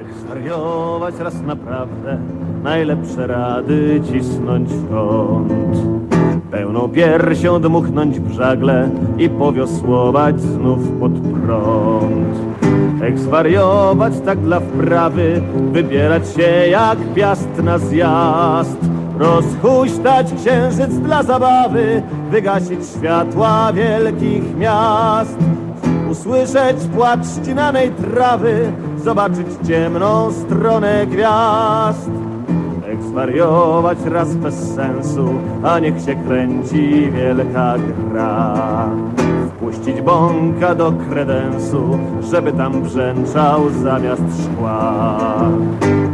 Ech, zwariować raz naprawdę, najlepsze rady cisnąć w kąt. Pełną piersią dmuchnąć w żagle i powiosłować znów pod prąd. Ech, zwariować tak dla wprawy, wybierać się jak piast na zjazd. Rozhuśtać księżyc dla zabawy, wygasić światła wielkich miast. Usłyszeć płacz ścinanej trawy, zobaczyć ciemną stronę gwiazd. Zwariować raz bez sensu, a niech się kręci wielka gra. Wpuścić bąka do kredensu, żeby tam brzęczał zamiast szkła.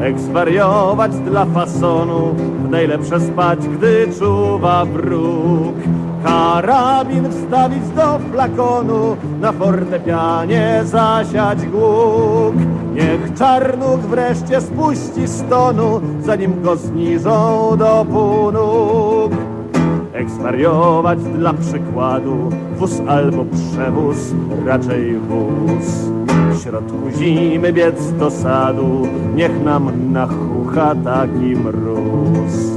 Jak zwariować dla fasonu, w najlepsze spać, gdy czuwa wróg. Karabin wstawić do flakonu, na fortepianie zasiać głuk. Niech czarnuk wreszcie spuści stonu, zanim go zniżą do pół nóg. Jak zwariować dla przykładu, wóz albo przewóz, raczej wóz. W środku zimy biec do sadu, niech nam nachucha taki mróz.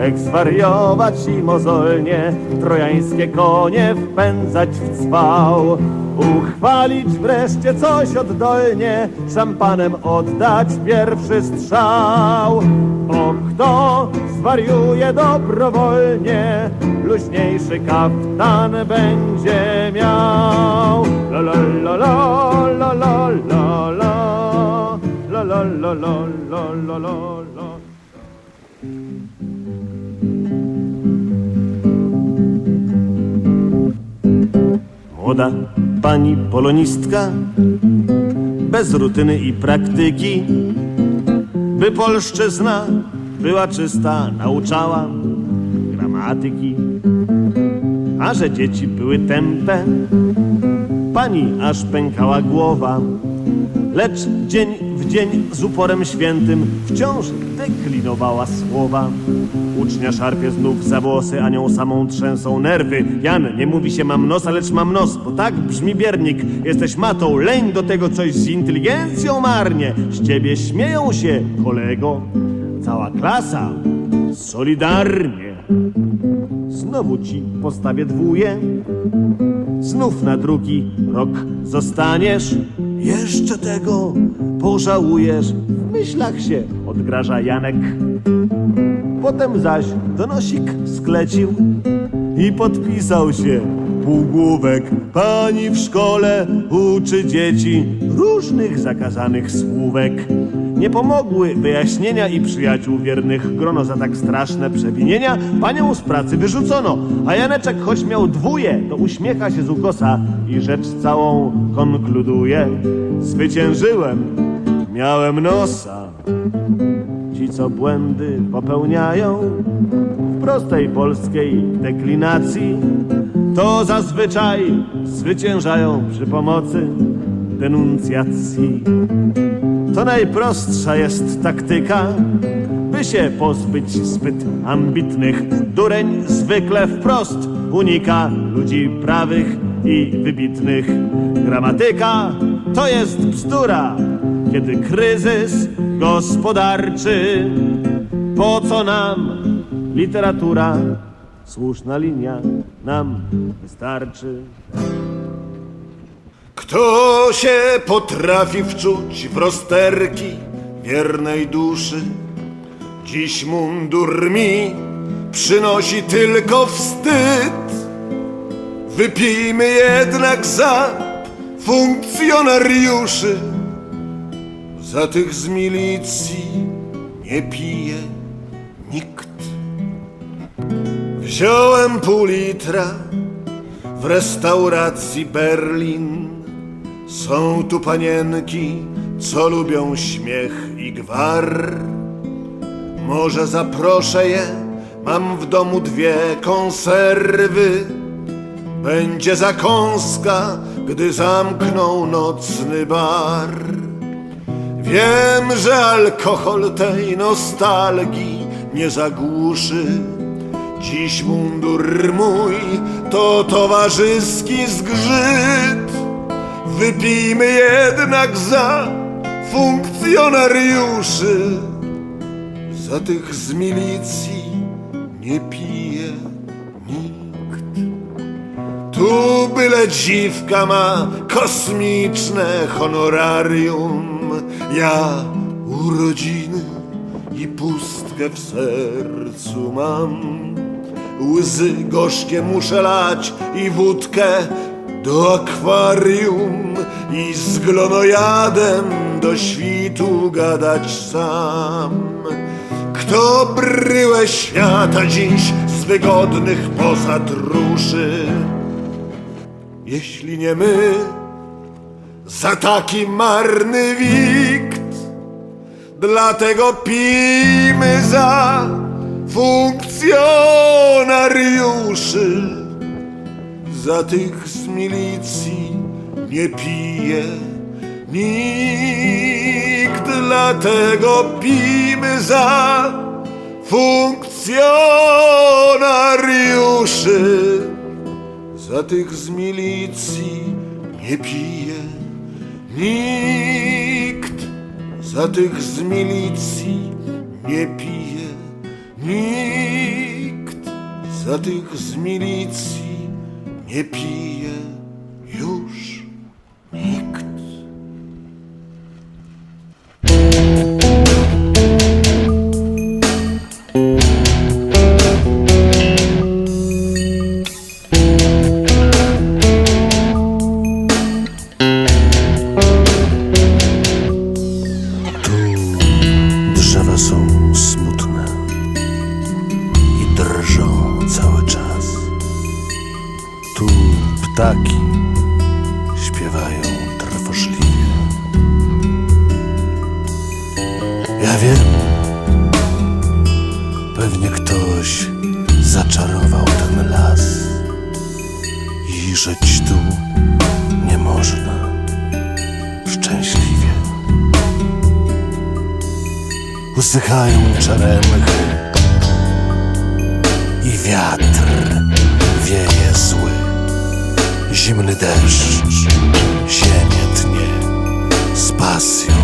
Jak zwariować i mozolnie, trojańskie konie wpędzać w cwał. Uchwalić wreszcie coś oddolnie, szampanem oddać pierwszy strzał. Bo kto zwariuje dobrowolnie, luźniejszy kaftan będzie miał. Młoda pani polonistka, bez rutyny i praktyki, by polszczyzna była czysta, nauczała gramatyki. A że dzieci były tępe, pani aż pękała głowa. Lecz dzień w dzień z uporem świętym wciąż deklinowała słowa. Ucznia szarpie znów za włosy, a nią samą trzęsą nerwy. Jan, nie mówi się mam nos, lecz mam nos, bo tak brzmi biernik. Jesteś matą, leń do tego coś z inteligencją marnie. Z ciebie śmieją się, kolego. Cała klasa, solidarnie. Znowu ci postawię dwóje. Znów na drugi rok zostaniesz. Jeszcze tego pożałujesz. W myślach się odgraża Janek. Potem zaś donosik sklecił i podpisał się półgłówek. Pani w szkole uczy dzieci różnych zakazanych słówek. Nie pomogły wyjaśnienia i przyjaciół wiernych grono za tak straszne przewinienia. Panią z pracy wyrzucono, a Janeczek choć miał dwóje, to uśmiecha się z ukosa i rzecz całą konkluduje. Zwyciężyłem, miałem nosa. Ci, co błędy popełniają w prostej polskiej deklinacji, to zazwyczaj zwyciężają przy pomocy denuncjacji. To najprostsza jest taktyka, by się pozbyć zbyt ambitnych. Dureń zwykle wprost unika ludzi prawych i wybitnych. Gramatyka to jest bzdura, kiedy kryzys gospodarczy. Po co nam literatura? Słuszna linia nam wystarczy. Kto się potrafi wczuć w rozterki wiernej duszy? Dziś mundur mi przynosi tylko wstyd. Wypijmy jednak za funkcjonariuszy. Za tych z milicji nie pije nikt. Wziąłem pół litra w restauracji Berlin. Są tu panienki, co lubią śmiech i gwar. Może zaproszę je, mam w domu dwie konserwy. Będzie zakąska, gdy zamkną nocny bar. Wiem, że alkohol tej nostalgii nie zagłuszy. Dziś mundur mój to towarzyski zgrzyt. Wypijmy jednak za funkcjonariuszy. Za tych z milicji nie pije Tu byle dziwka ma kosmiczne honorarium. Ja urodziny i pustkę w sercu mam. Łzy gorzkie muszę lać i wódkę do akwarium i z glonojadem do świtu gadać sam. Kto bryłę świata dziś z wygodnych posad ruszy? Jeśli nie my, za taki marny wikt. Dlatego pijmy za funkcjonariuszy. Za tych z milicji nie pije nikt. Dlatego pijmy za funkcjonariuszy. Za tych z milicji nie pije nikt. Za tych z milicji nie pije nikt. Za tych z milicji nie pije wiem, pewnie ktoś zaczarował ten las i żyć tu nie można szczęśliwie. usychają czeremchy i wiatr wieje zły. Zimny deszcz ziemię tnie z pasją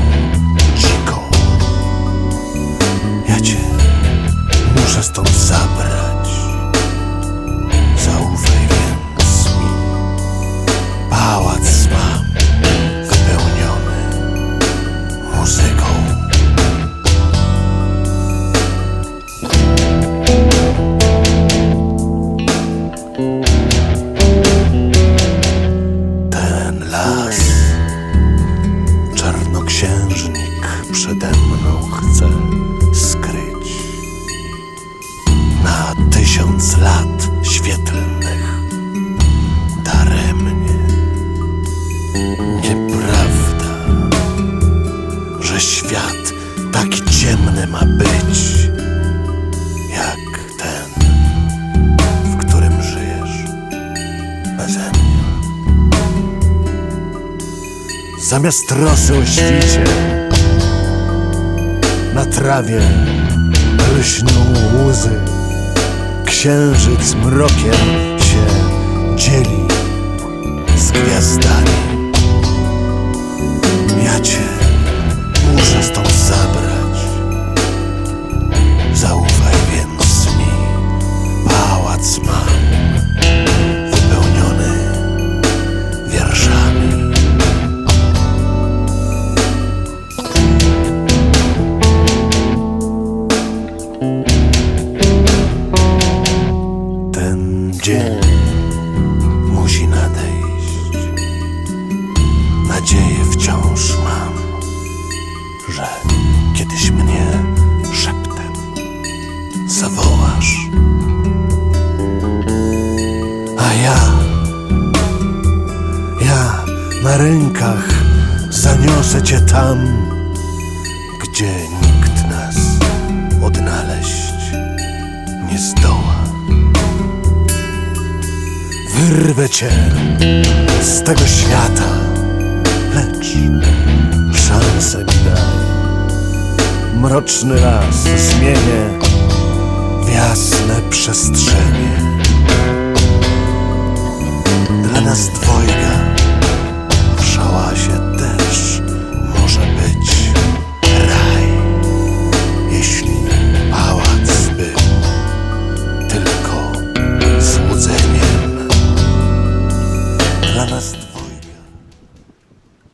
Cię muszę stąd zabrać. Zamiast trosy o świcie Na trawie lśną łzy. Księżyc mrokiem się dzieli z gwiazdami. Ja cię kiedyś mnie szeptem zawołasz. A ja, ja na rękach zaniosę cię tam, gdzie nikt nas odnaleźć nie zdoła. Wyrwę cię z tego świata, lecz daj. Mroczny las zmienię w jasne przestrzenie. Dla nas dwojga